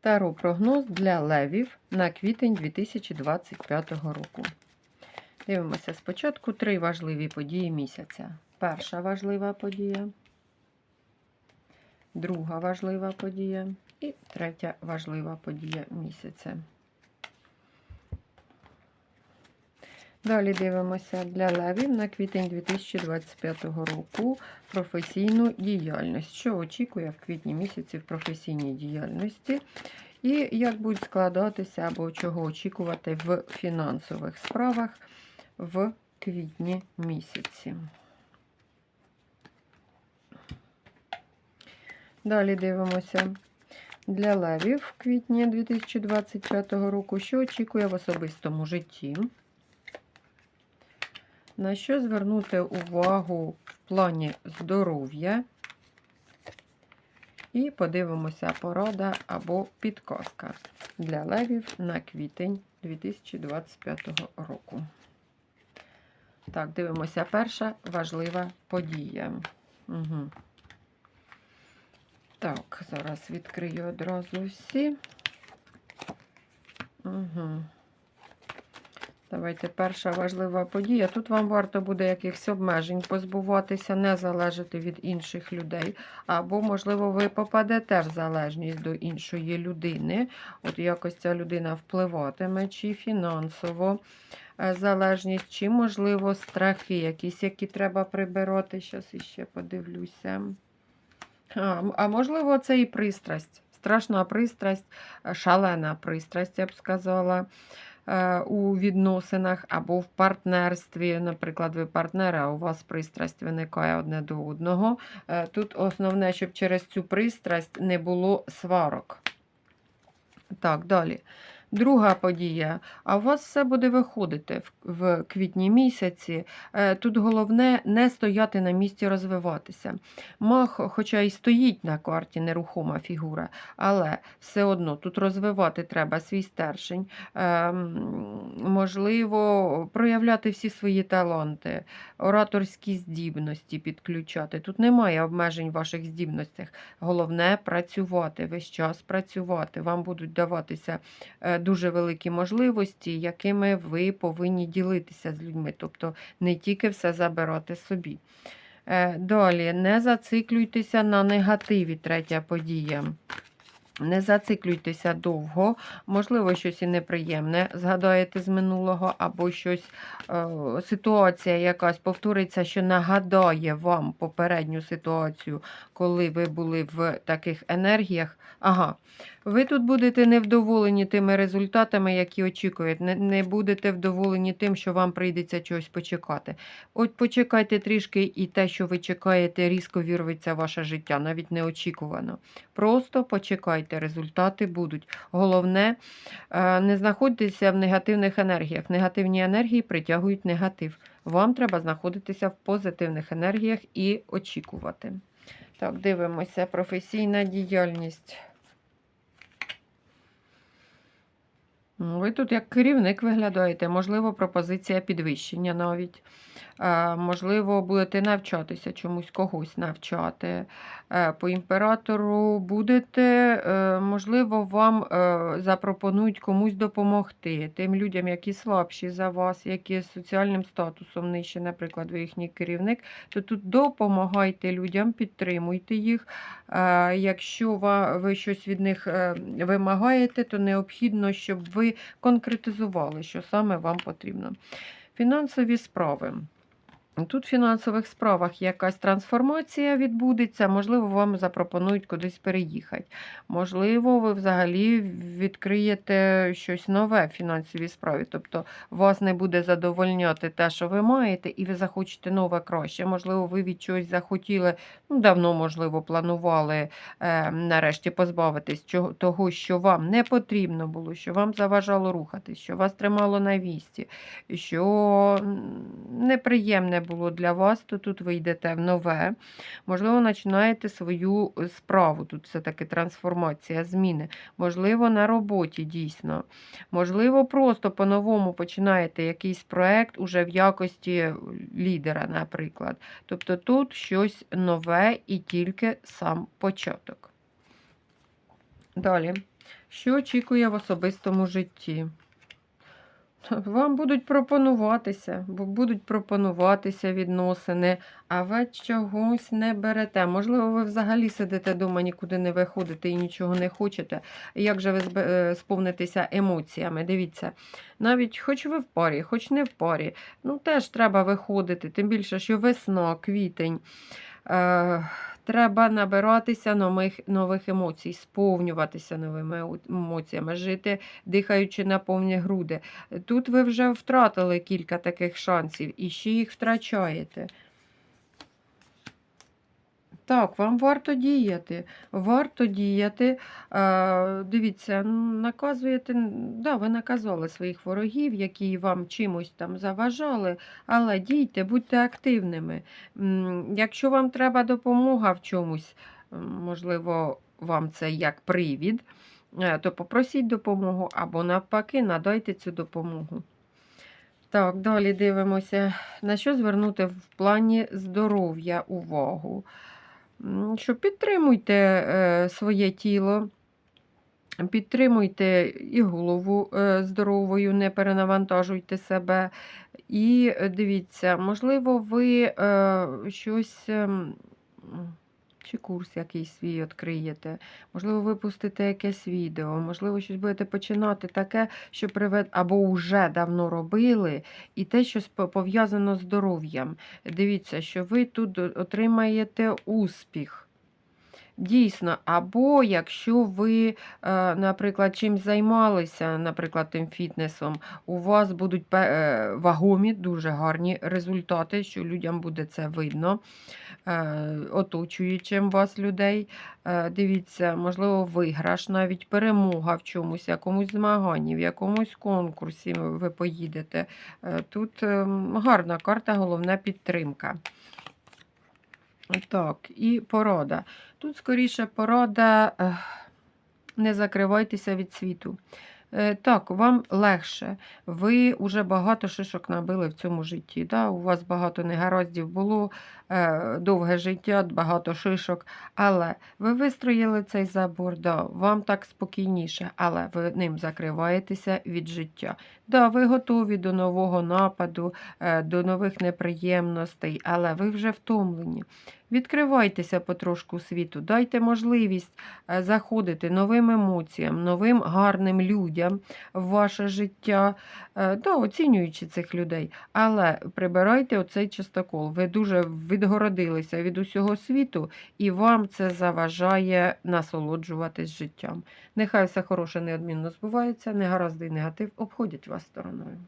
Таро прогноз для левів на квітень 2025 року. Дивимося спочатку три важливі події місяця. Перша важлива подія, друга важлива подія і третя важлива подія місяця. Далі дивимося для левів на квітень 2025 року професійну діяльність. Що очікує в квітні місяці в професійній діяльності, і як будуть складатися або чого очікувати в фінансових справах в квітні місяці. Далі дивимося для левів в квітні 2025 року, що очікує в особистому житті. На що звернути увагу в плані здоров'я? І подивимося порада або підказка для левів на квітень 2025 року. Так, дивимося перша важлива подія. Угу. Так, зараз відкрию одразу всі. Угу. Давайте перша важлива подія. Тут вам варто буде якихось обмежень позбуватися, не залежати від інших людей. Або, можливо, ви попадете в залежність до іншої людини. От якось ця людина впливатиме, чи фінансово е, залежність, чи, можливо, страхи якісь, які треба прибирати. Зараз іще подивлюся. А, а можливо, це і пристрасть. Страшна пристрасть, е, шалена пристрасть, я б сказала. Е, у відносинах або в партнерстві. Наприклад, ви партнери, а у вас пристрасть виникає одне до одного. Е, тут основне, щоб через цю пристрасть не було сварок. Так, далі. Друга подія. А у вас все буде виходити в квітні місяці. Е, тут головне не стояти на місці, розвиватися. Мах, хоча і стоїть на карті нерухома фігура, але все одно тут розвивати треба свій стержень, ем, можливо, проявляти всі свої таланти, ораторські здібності підключати. Тут немає обмежень в ваших здібностях. Головне працювати, весь час працювати. Вам будуть даватися. Дуже великі можливості, якими ви повинні ділитися з людьми. Тобто не тільки все забирати собі. Е, далі, не зациклюйтеся на негативі, третя подія. Не зациклюйтеся довго, можливо, щось і неприємне згадаєте з минулого, або щось, е, ситуація якась повториться, що нагадає вам попередню ситуацію, коли ви були в таких енергіях. Ага, ви тут будете невдоволені тими результатами, які очікуєте. Не, не будете вдоволені тим, що вам прийдеться чогось почекати. От почекайте трішки, і те, що ви чекаєте, різко вірветься в ваше життя, навіть неочікувано. Просто почекайте, результати будуть. Головне, е, не знаходьтеся в негативних енергіях. Негативні енергії притягують негатив. Вам треба знаходитися в позитивних енергіях і очікувати. Так, дивимося, професійна діяльність. Ви тут як керівник виглядаєте, можливо, пропозиція підвищення навіть. Е, можливо, будете навчатися чомусь когось навчати. Е, по імператору будете, е, можливо, вам запропонують комусь допомогти. Тим людям, які слабші за вас, які з соціальним статусом нижче, наприклад, ви їхній керівник, то тут допомагайте людям, підтримуйте їх. Якщо ви щось від них вимагаєте, то необхідно, щоб ви конкретизували, що саме вам потрібно. Фінансові справи. Тут в фінансових справах якась трансформація відбудеться, можливо, вам запропонують кудись переїхати. Можливо, ви взагалі відкриєте щось нове в фінансовій справі. Тобто вас не буде задовольняти те, що ви маєте, і ви захочете нове краще. Можливо, ви від чогось захотіли, ну, давно, можливо, планували е, нарешті позбавитись того, що вам не потрібно було, що вам заважало рухатись, що вас тримало на вісті, що неприємне було для вас, то тут ви йдете в нове. Можливо, починаєте свою е, справу. Тут все-таки трансформація, зміни. Можливо, на роботі дійсно. Можливо, просто по-новому починаєте якийсь проєкт уже в якості лідера, наприклад. Тобто тут щось нове і тільки сам початок. Далі. Що очікує в особистому житті? Вам будуть пропонуватися, бо будуть пропонуватися відносини, а ви чогось не берете. Можливо, ви взагалі сидите вдома, нікуди не виходите і нічого не хочете. Як же ви е, сповнитеся емоціями? Дивіться, навіть хоч ви в парі, хоч не в парі, ну теж треба виходити, тим більше, що весна, квітень. Треба набиратися нових, нових емоцій, сповнюватися новими емо- емоціями, жити, дихаючи на повні груди. Тут ви вже втратили кілька таких шансів і ще їх втрачаєте. Так, вам варто діяти. Варто діяти. Е, дивіться, наказуєте, да, ви наказали своїх ворогів, які вам чимось там заважали, але дійте, будьте активними. Якщо вам треба допомога в чомусь, можливо, вам це як привід, е, то попросіть допомогу або навпаки надайте цю допомогу. Так, далі дивимося, на що звернути в плані здоров'я увагу. Що підтримуйте е, своє тіло, підтримуйте і голову е, здоровою, не перенавантажуйте себе. І е, дивіться, можливо, ви щось. Чи курс якийсь свій відкриєте, можливо, випустите якесь відео, можливо, щось будете починати таке, що привед, або вже давно робили, і те, що пов'язано з здоров'ям. Дивіться, що ви тут отримаєте успіх. Дійсно, або якщо ви, е, наприклад, чимсь займалися, наприклад, тим фітнесом, у вас будуть е, вагомі, дуже гарні результати, що людям буде це видно, е, оточуючим вас людей. Дивіться, можливо, виграш, навіть перемога в чомусь, якомусь змаганні, в якомусь конкурсі ви поїдете. Тут ем, гарна карта, головна підтримка. Так, і порада. Тут скоріше порада не закривайтеся від світу. Е, Так, вам легше. Ви вже багато шишок набили в цьому житті. Да? У вас багато негараздів було, е, довге життя, багато шишок. Але ви вистроїли цей забор, да, вам так спокійніше, але ви ним закриваєтеся від життя. Да, ви готові до нового нападу, е, до нових неприємностей, але ви вже втомлені. Відкривайтеся потрошку світу, дайте можливість е, заходити новим емоціям, новим гарним людям в ваше життя, е, да, оцінюючи цих людей. Але прибирайте оцей чистокол. Ви дуже відгородилися від усього світу, і вам це заважає насолоджуватись життям. Нехай все хороше неодмінно збувається, негаразди і негатив обходять вас стороною.